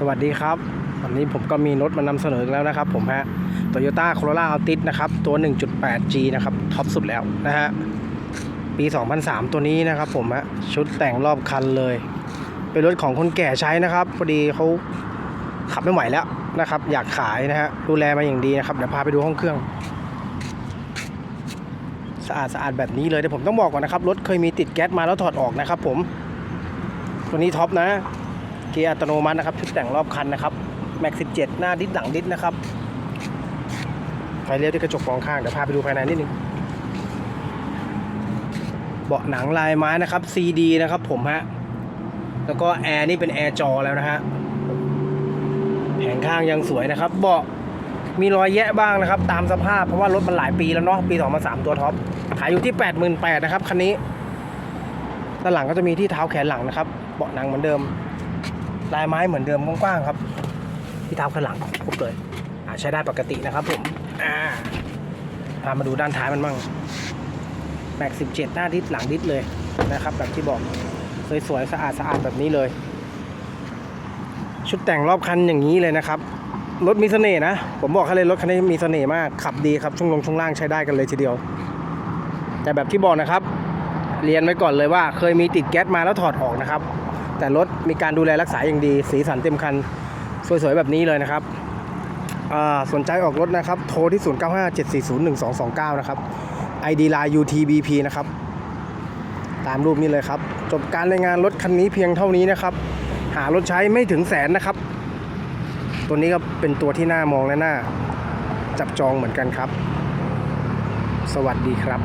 สวัสดีครับ วันนี้ผมก็มีรถมานำเสนอแล้วนะครับ ผมฮะ Toyota Corolla Altis นะครับ ตัว 1.8G นะครับ ท็อปสุดแล้วนะฮะ ปี 2003 ตัวนี้นะครับผมฮะ ชุดแต่งรอบคันเลย เป็นรถของคนแก่ใช้นะครับ พอดีเขาขับไม่ไหวแล้วนะครับ อยากขายนะฮะ ดูแลมาอย่างดีนะครับ เดี๋ยวพาไปดูห้องเครื่อง สะอาดสะอาดแบบนี้เลย แต่ผมต้องบอกก่อนนะครับ รถเคยมีติดแก๊สมาแล้วถอดออกนะครับผม ตัวนี้ท็อปนะ กียร์อัตโนมัตินะครับ ชุดแต่งรอบคันนะครับแม็ก 17 หน้าดิสหลังดิสนะครับไฟเลี้ยวที่กระจกมองข้างเดี๋ยวพาไปดูภายในนิดนึงเบาะหนังลายไม้นะครับ CD นะครับผมฮะแล้วก็แอร์นี่เป็นแอร์จอแล้วนะฮะแผงข้างยังสวยนะครับ เบาะมีรอยแยะบ้างนะครับ ตามสภาพเพราะว่ารถมันหลายปีแล้วเนาะปี2003ตัวท็อปขายอยู่ที่ 88,000นะครับคันนี้ด้านหลังก็จะมีที่เท้าแขนหลังนะครับ เบาะหนังเหมือนเดิม ลายไม้เหมือนเดิมกว้างๆครับ ที่เท้าข้างหลังครบเลยอ่าใช้ได้ปกตินะครับผมอ่าพามาดูด้านท้ายมันบ้างแม็ก 17 หน้าดิสหลังดิสเลยนะครับ แบบที่บอกสวยๆสะอาดสะอาดแบบนี้เลย ชุดแต่งรอบคันอย่างนี้เลยนะครับรถมีเสน่ห์นะ ผมบอกให้เลยรถคันนี้มีเสน่ห์มาก ขับดีครับ ช่วงลงช่วงล่างใช้ได้กันเลยทีเดียว แต่แบบที่บอกนะครับ เรียนไว้ก่อนเลยว่า เคยมีติดแก๊สมาแล้วถอดออกนะครับ แต่รถมีการดูแลรักษาอย่างดี สีสันเต็มคัน สวยๆ แบบนี้เลยนะครับสนใจออกรถนะครับ โทรที่ 0957401229 นะครับ ID line UTBP นะครับ ตามรูปนี้เลยครับ จบการรายงานรถคันนี้เพียงเท่านี้นะครับ หารถใช้ไม่ถึงแสนนะครับ ตัวนี้ก็เป็นตัวที่น่ามองและน่า จับจองเหมือนกันครับ สวัสดีครับ